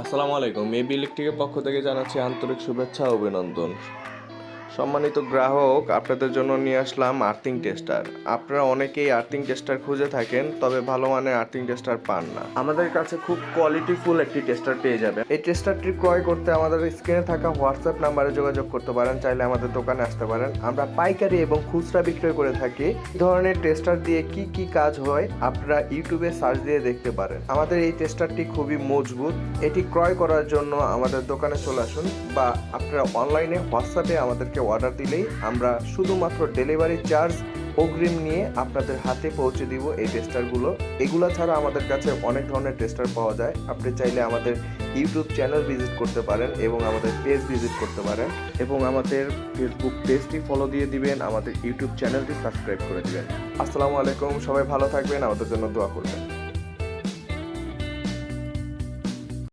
আসসালামু আলাইকুম মেবি ইলেকট্রিকের পক্ষ থেকে জানাচ্ছি আন্তরিক শুভেচ্ছা অভিনন্দন। সম্মানিত গ্রাহক, আপনাদের জন্য নিয়ে আসলাম আর্থিং টেস্টার। আপনারা অনেকেই আর্থিং টেস্টার খুঁজে থাকেন, তবে ভালো মানের আর্থিং টেস্টার পান না। আমাদের কাছে খুব কোয়ালিটিফুল একটি টেস্টার পেয়ে যাবে এই টেস্টারটি ক্রয় করতে আমাদের স্ক্রিনে থাকা হোয়াটসঅ্যাপ নাম্বারে যোগাযোগ করতে পারেন, চাইলে আমাদের দোকানে আসতে পারেন। আমরা পাইকারি এবং খুচরা বিক্রয় করে থাকি। ধরনের টেস্টার দিয়ে কি কি কাজ হয়, আপনারা ইউটিউবে সার্চ দিয়ে দেখতে পারেন। আমাদের এই টেস্টারটি খুবই মজবুত। এটি ক্রয় করার জন্য আমাদের দোকানে চলে আসুন বা আপনারা অনলাইনে, হোয়াটসঅ্যাপে আমাদেরকে অর্ডার দিলেই আমরা শুধুমাত্র ডেলিভারি চার্জ অগ্রিম নিয়ে আপনাদের হাতে পৌঁছে দিব এই টেস্টারগুলো এগুলো ছাড়া আমাদের কাছে অনেক ধরনের টেস্টার পাওয়া যায়। আপনি চাইলে আমাদের ইউটিউব চ্যানেল ভিজিট করতে পারেন এবং আমাদের পেজ ভিজিট করতে পারেন এবং আমাদের ফেসবুক পেজটি ফলো দিয়ে দিবেন, আমাদের ইউটিউব চ্যানেলটি সাবস্ক্রাইব করে দিবেন। আসসালামু আলাইকুম, সবাই ভালো থাকবেন, আমাদের জন্য দোয়া করবেন।